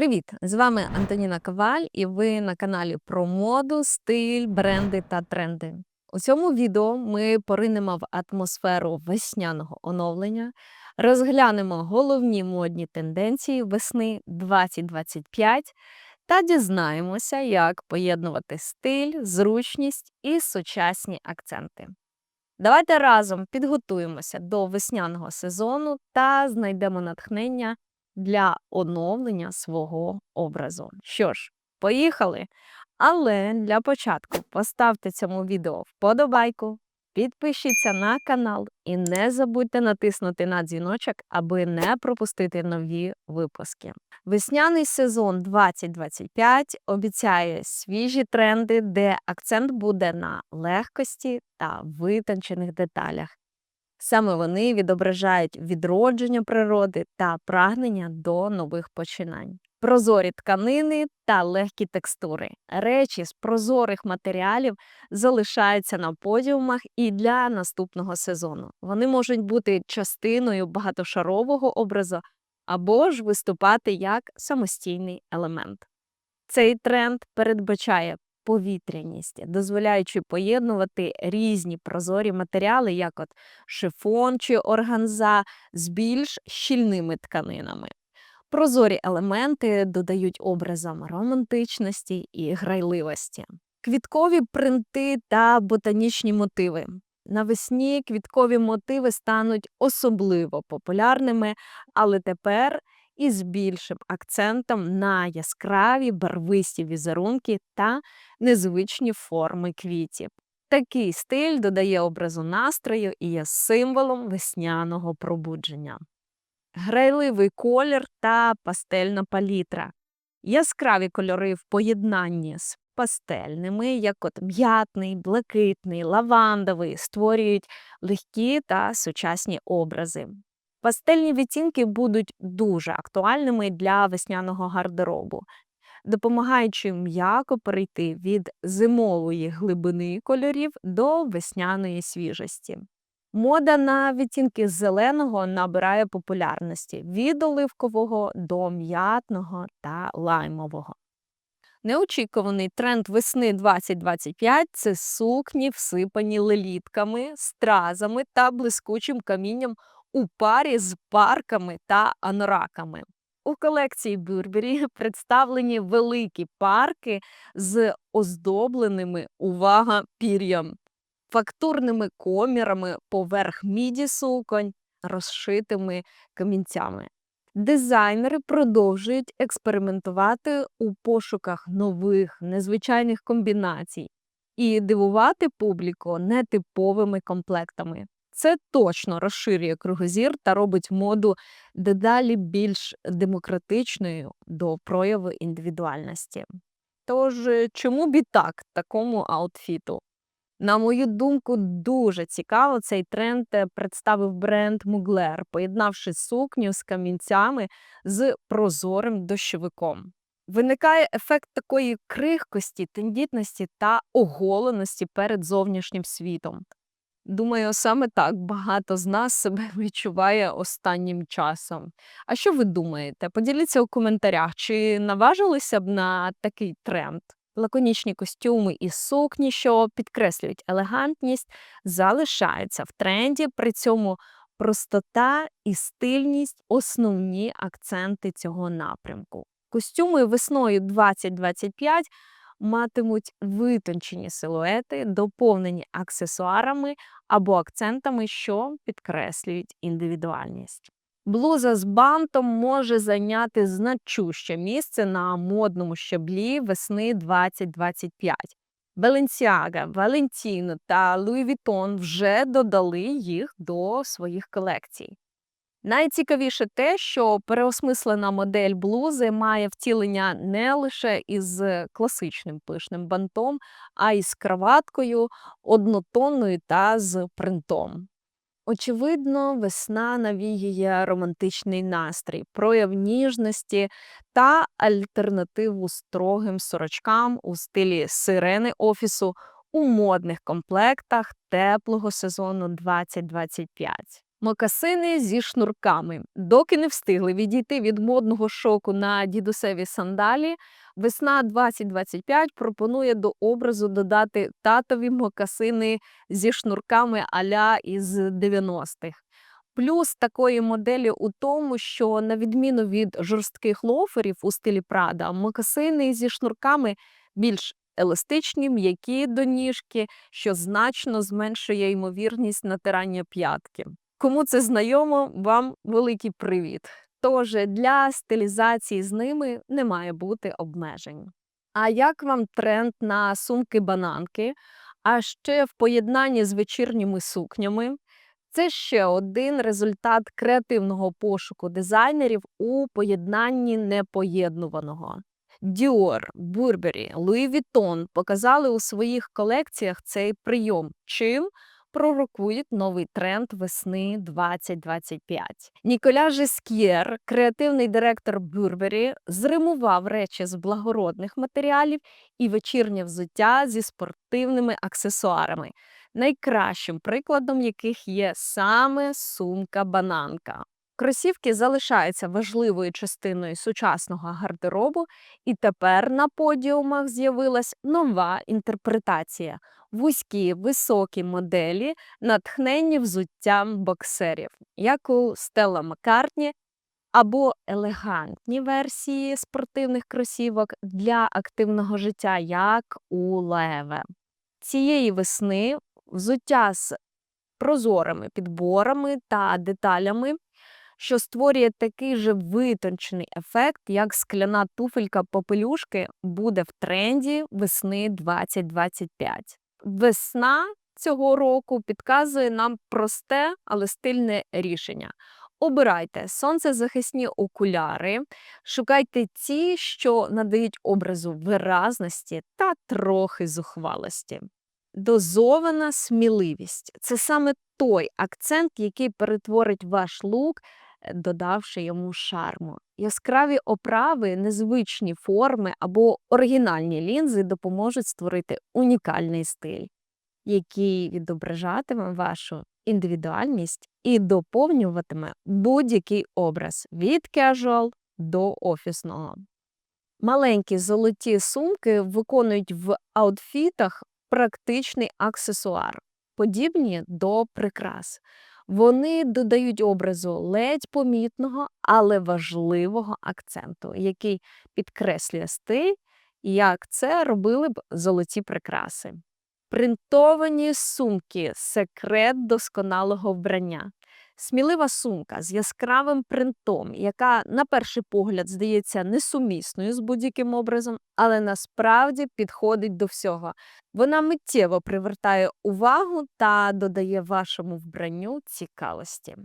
Привіт! З вами Антоніна Коваль, і ви на каналі про моду, стиль, бренди та тренди. У цьому відео ми поринемо в атмосферу весняного оновлення, розглянемо головні модні тенденції весни 2025 та дізнаємося, як поєднувати стиль, зручність і сучасні акценти. Давайте разом підготуємося до весняного сезону та знайдемо натхнення для оновлення свого образу. Що ж, поїхали! Але для початку поставте цьому відео вподобайку, підпишіться на канал і не забудьте натиснути на дзвіночок, аби не пропустити нові випуски. Весняний сезон 2025 обіцяє свіжі тренди, де акцент буде на легкості та витончених деталях. Саме вони відображають відродження природи та прагнення до нових починань. Прозорі тканини та легкі текстури. Речі з прозорих матеріалів залишаються на подіумах і для наступного сезону. Вони можуть бути частиною багатошарового образу або ж виступати як самостійний елемент. Цей тренд передбачає повітряність, дозволяючи поєднувати різні прозорі матеріали, як от шифон чи органза, з більш щільними тканинами. Прозорі елементи додають образам романтичності і грайливості, квіткові принти та ботанічні мотиви. Навесні квіткові мотиви стануть особливо популярними, але тепер із більшим акцентом на яскраві барвисті візерунки та незвичні форми квітів. Такий стиль додає образу настрою і є символом весняного пробудження. Грайливий колір та пастельна палітра. Яскраві кольори в поєднанні з пастельними, як от м'ятний, блакитний, лавандовий, створюють легкі та сучасні образи. Пастельні відтінки будуть дуже актуальними для весняного гардеробу, допомагаючи м'яко перейти від зимової глибини кольорів до весняної свіжості. Мода на відтінки зеленого набирає популярності від оливкового до м'ятного та лаймового. Неочікуваний тренд весни 2025 це сукні, всипані лелітками, стразами та блискучим камінням у парі з парками та анораками. У колекції Бурбері представлені великі парки з оздобленими увага пір'ям, фактурними комірами поверх міді суконь, розшитими камінцями. Дизайнери продовжують експериментувати у пошуках нових незвичайних комбінацій і дивувати публіку нетиповими комплектами. Це точно розширює кругозір та робить моду дедалі більш демократичною до прояву індивідуальності. Тож, е, чому б і так такому аутфіту? На мою думку, дуже цікаво цей тренд е, представив бренд Муглер, поєднавши сукню з камінцями з прозорим дощовиком. Виникає ефект такої крихкості, тендітності та оголеності перед зовнішнім світом. Думаю, саме так багато з нас себе відчуває останнім часом. А що ви думаєте? Поділіться у коментарях, чи наважилися б на такий тренд? Лаконічні костюми і сукні, що підкреслюють елегантність, залишаються в тренді, при цьому простота і стильність основні акценти цього напрямку. Костюми весною 2025 матимуть витончені силуети, доповнені аксесуарами або акцентами, що підкреслюють індивідуальність. Блуза з бантом може зайняти значуще місце на модному щаблі весни 2025. Balenciaga, Valentino та Louis Vuitton вже додали їх до своїх колекцій. Найцікавіше те, що переосмислена модель блузи має втілення не лише із класичним пишним бантом, а й з краваткою, однотонною та з принтом. Очевидно, весна навіює романтичний настрій, прояв ніжності та альтернативу строгим сорочкам у стилі сирени офісу у модних комплектах теплого сезону 2025. Мокасини зі шнурками. Доки не встигли відійти від модного шоку на дідусеві сандалі, весна 2025 пропонує до образу додати татові мокасини зі шнурками аля із 90-х. Плюс такої моделі у тому, що на відміну від жорстких лоферів у стилі Прада, мокасини зі шнурками більш еластичні, м'які до ніжки, що значно зменшує ймовірність натирання п'ятки. Кому це знайомо, вам великий привіт. Тож для стилізації з ними не має бути обмежень. А як вам тренд на сумки-бананки? А ще в поєднанні з вечірніми сукнями? Це ще один результат креативного пошуку дизайнерів у поєднанні непоєднуваного. Dior, Burberry, Louis Vuitton показали у своїх колекціях цей прийом, чим пророкують новий тренд весни 2025. Ніколя Жеск'єр, креативний директор Бюрбері, зримував речі з благородних матеріалів і вечірнє взуття зі спортивними аксесуарами, найкращим прикладом яких є саме сумка-бананка. Кросівки залишаються важливою частиною сучасного гардеробу, і тепер на подіумах з'явилась нова інтерпретація вузькі високі моделі, натхненні взуттям боксерів, як у Стелла Маккартні, або елегантні версії спортивних кросівок для активного життя, як у Леве. Цієї весни взуття з прозорими підборами та деталями що створює такий же витончений ефект, як скляна туфелька попелюшки буде в тренді весни 2025. Весна цього року підказує нам просте, але стильне рішення. Обирайте сонцезахисні окуляри, шукайте ті, що надають образу виразності та трохи зухвалості. Дозована сміливість це саме той акцент, який перетворить ваш лук додавши йому шарму. Яскраві оправи, незвичні форми або оригінальні лінзи допоможуть створити унікальний стиль, який відображатиме вашу індивідуальність і доповнюватиме будь-який образ від кежуал до офісного. Маленькі золоті сумки виконують в аутфітах практичний аксесуар, подібні до прикрас. Вони додають образу ледь помітного, але важливого акценту, який підкреслює стиль, як це робили б золоті прикраси. Принтовані сумки секрет досконалого вбрання. Смілива сумка з яскравим принтом, яка на перший погляд здається несумісною з будь-яким образом, але насправді підходить до всього. Вона миттєво привертає увагу та додає вашому вбранню цікавості.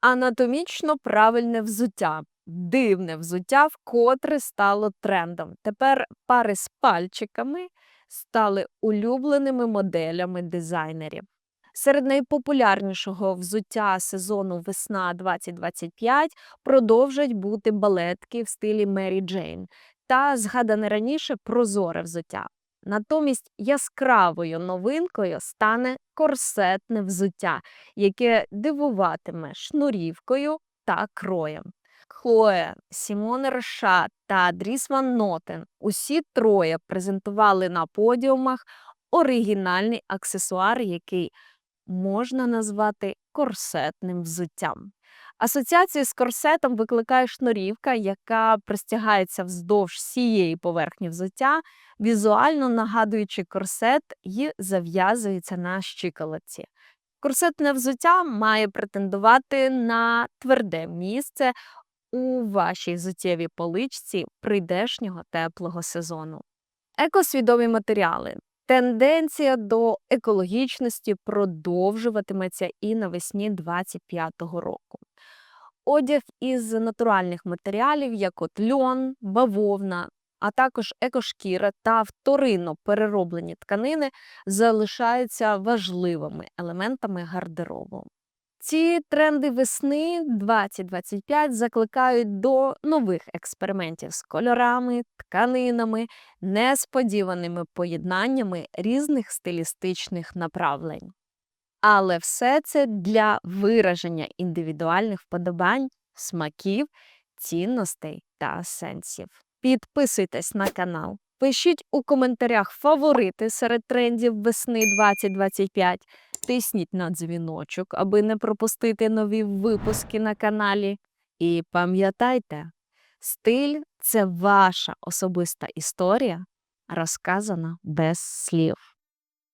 Анатомічно правильне взуття. Дивне взуття вкотре стало трендом. Тепер пари з пальчиками стали улюбленими моделями дизайнерів. Серед найпопулярнішого взуття сезону весна 2025 продовжать бути балетки в стилі Мері Джейн та згадане раніше прозоре взуття. Натомість яскравою новинкою стане корсетне взуття, яке дивуватиме шнурівкою та кроєм. Хлоє, Сімон Реша та Дріс Ван Нотен усі троє презентували на подіумах оригінальний аксесуар, який можна назвати корсетним взуттям. Асоціацію з корсетом викликає шнурівка, яка пристягається вздовж всієї поверхні взуття, візуально нагадуючи корсет і зав'язується на щиколотці. Корсетне взуття має претендувати на тверде місце у вашій взуттєвій поличці прийдешнього теплого сезону. Екосвідомі матеріали Тенденція до екологічності продовжуватиметься і навесні 2025 року. Одяг із натуральних матеріалів, як от льон, бавовна, а також екошкіра та вторинно перероблені тканини залишаються важливими елементами гардеробу. Ці тренди весни 2025 закликають до нових експериментів з кольорами, тканинами, несподіваними поєднаннями різних стилістичних направлень. Але все це для вираження індивідуальних вподобань, смаків, цінностей та сенсів. Підписуйтесь на канал, пишіть у коментарях фаворити серед трендів весни 2025, тисніть на дзвіночок, аби не пропустити нові випуски на каналі. І пам'ятайте, стиль це ваша особиста історія, розказана без слів.